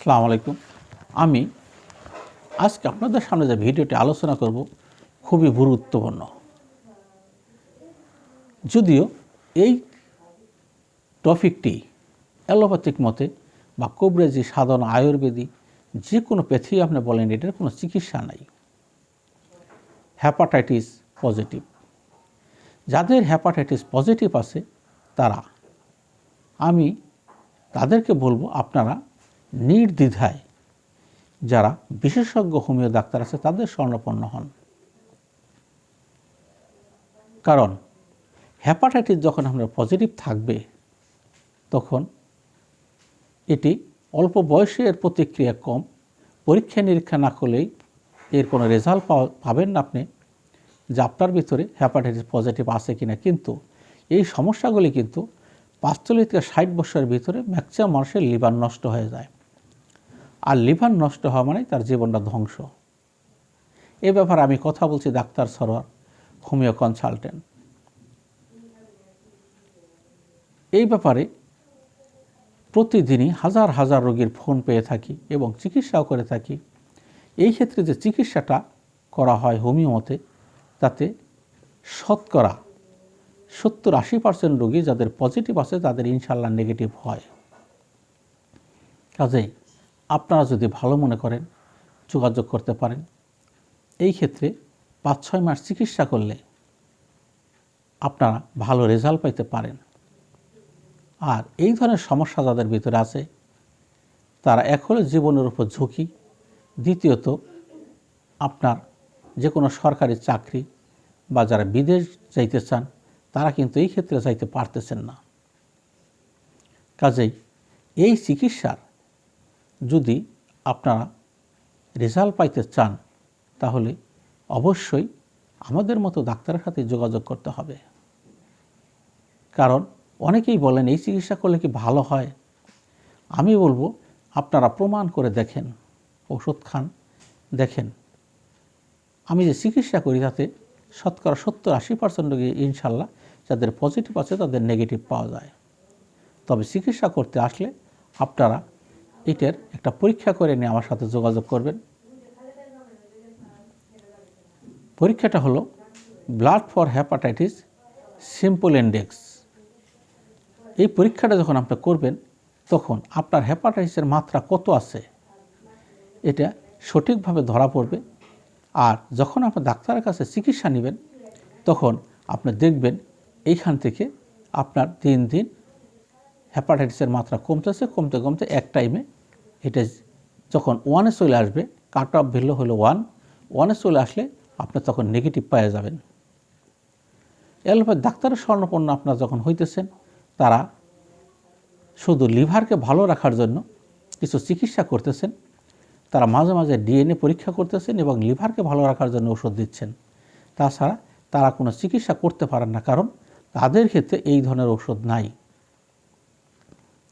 সালাম আলাইকুম। আমি আজকে আপনাদের সামনে যে ভিডিওটি আলোচনা করব, খুবই গুরুত্বপূর্ণ। যদিও এই টপিকটি অ্যালোপ্যাথিক মতে বা কবরেজি সাধন আয়ুর্বেদিক যে কোনো প্যাথি আপনি বলেন, এটার কোনো চিকিৎসা নাই। Hepatitis positive. যাদের হ্যাপাটাইটিস পজিটিভ আছে, তারা, আমি তাদেরকে বলব, আপনারা নির্দ্বিধায় যারা বিশেষজ্ঞ হোমিও ডাক্তার আছে, তাদের স্বর্ণপন্ন হন। কারণ হ্যাপাটাইটিস যখন আপনার পজিটিভ থাকবে, তখন এটি অল্প বয়সে এর প্রতিক্রিয়া কম, পরীক্ষা নিরীক্ষা না করলেই এর কোনো রেজাল্ট পাবেন না আপনি, যে আপনার ভিতরে হ্যাপাটাইটিস পজিটিভ আছে কিনা। কিন্তু এই সমস্যাগুলি কিন্তু পাঁচচল্লিশ থেকে ষাট বছরের ভিতরে ম্যাক্সিমাম মানুষের লিভার নষ্ট হয়ে যায়। আর লিভার নষ্ট হওয়া মানে তার জীবনটা ধ্বংস। এ ব্যাপারে আমি কথা বলছি ডাক্তার সরোয়ার, হোমিও কনসালটেন্ট। এই ব্যাপারে প্রতিদিনই হাজার হাজার রোগীর ফোন পেয়ে থাকি এবং চিকিৎসাও করে থাকি। এই ক্ষেত্রে যে চিকিৎসাটা করা হয় হোমিওতে, তাতে শতকরা সত্তর আশি পার্সেন্ট রোগী যাদের পজিটিভ আছে তাদের ইনশাল্লাহ নেগেটিভ হয়। কাজেই আপনারা যদি ভালো মনে করেন, যোগাযোগ করতে পারেন। এই ক্ষেত্রে পাঁচ ছয় মাস চিকিৎসা করলে আপনারা ভালো রেজাল্ট পাইতে পারেন। আর এই ধরনের সমস্যা যাদের ভিতরে আছে, তারা এক হলো জীবনের উপর ঝুঁকি। দ্বিতীয়ত, আপনার যে কোনো সরকারি চাকরি বা যারা বিদেশ যাইতে চান, তারা কিন্তু এই ক্ষেত্রে যাইতে পারতেছেন না। কাজেই এই চিকিৎসার যদি আপনারা রেজাল্ট পাইতে চান, তাহলে অবশ্যই আমাদের মতো ডাক্তারের সাথে যোগাযোগ করতে হবে। কারণ অনেকেই বলেন, এই চিকিৎসা করলে কি ভালো হয়? আমি বলব, আপনারা প্রমাণ করে দেখেন, ওষুধ খান, দেখেন। আমি যে চিকিৎসা করি, তাতে শতকরা সত্তর আশি পার্সেন্ট রোগী ইনশাল্লাহ যাদের পজিটিভ আছে, তাদের নেগেটিভ পাওয়া যায়। তবে চিকিৎসা করতে আসলে আপনারা এটার একটা পরীক্ষা করে নিয়ে আমার সাথে যোগাযোগ করবেন। পরীক্ষাটা হলো blood for hepatitis simple index এই পরীক্ষাটা যখন আপনি করবেন, তখন আপনার হ্যাপাটাইটিসের মাত্রা কত আছে, এটা সঠিকভাবে ধরা পড়বে। আর যখন আপনি ডাক্তারের কাছে চিকিৎসা নেবেন, তখন আপনি দেখবেন এইখান থেকে আপনার দিন দিন হ্যাপাটাইটিসের মাত্রা কমতেছে, কমতে কমতে এক টাইমে এটা যখন ওয়ানে চলে আসবে কাট অফ ভ্যালু হলো ওয়ান ওয়ানে চলে আসলে আপনি তখন নেগেটিভ পাওয়া যাবেন। এলোপ্যাথ ডাক্তারের স্বর্ণপন্ন আপনার যখন হইতেছেন, তারা শুধু লিভারকে ভালো রাখার জন্য কিছু চিকিৎসা করতেছেন, তারা মাঝে মাঝে ডিএনএ পরীক্ষা করতেছেন এবং লিভারকে ভালো রাখার জন্য ওষুধ দিচ্ছেন। তাছাড়া তারা কোনো চিকিৎসা করতে পারেন না, কারণ তাদের ক্ষেত্রে এই ধরনের ওষুধ নাই।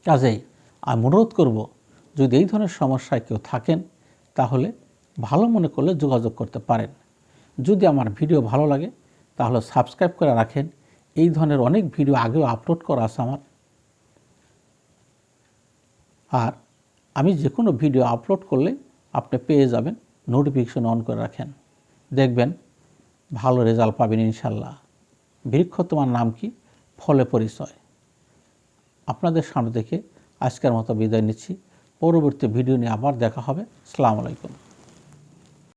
কাজেই আমি অনুরোধ করব, যদি এই ধরনের সমস্যায় কেউ থাকেন, তাহলে ভালো মনে করলে যোগাযোগ করতে পারেন। যদি আমার ভিডিও ভালো লাগে, তাহলে সাবস্ক্রাইব করে রাখেন। এই ধরনের অনেক ভিডিও আগেও আপলোড করা আছে আমার। আর আমি যে কোনো ভিডিও আপলোড করলে আপনি পেয়ে যাবেন নোটিফিকেশন অন করে রাখেন। দেখবেন ভালো রেজাল্ট পাবেন ইনশাল্লাহ। বৃক্ষ তোমার নাম কি? ফলে পরিচয়। আপনাদের সামনে দেখে আজকের মতো বিদায় নিচ্ছি। পরবর্তী ভিডিও নিয়ে আবার দেখা হবে। সালাম আলাইকুম।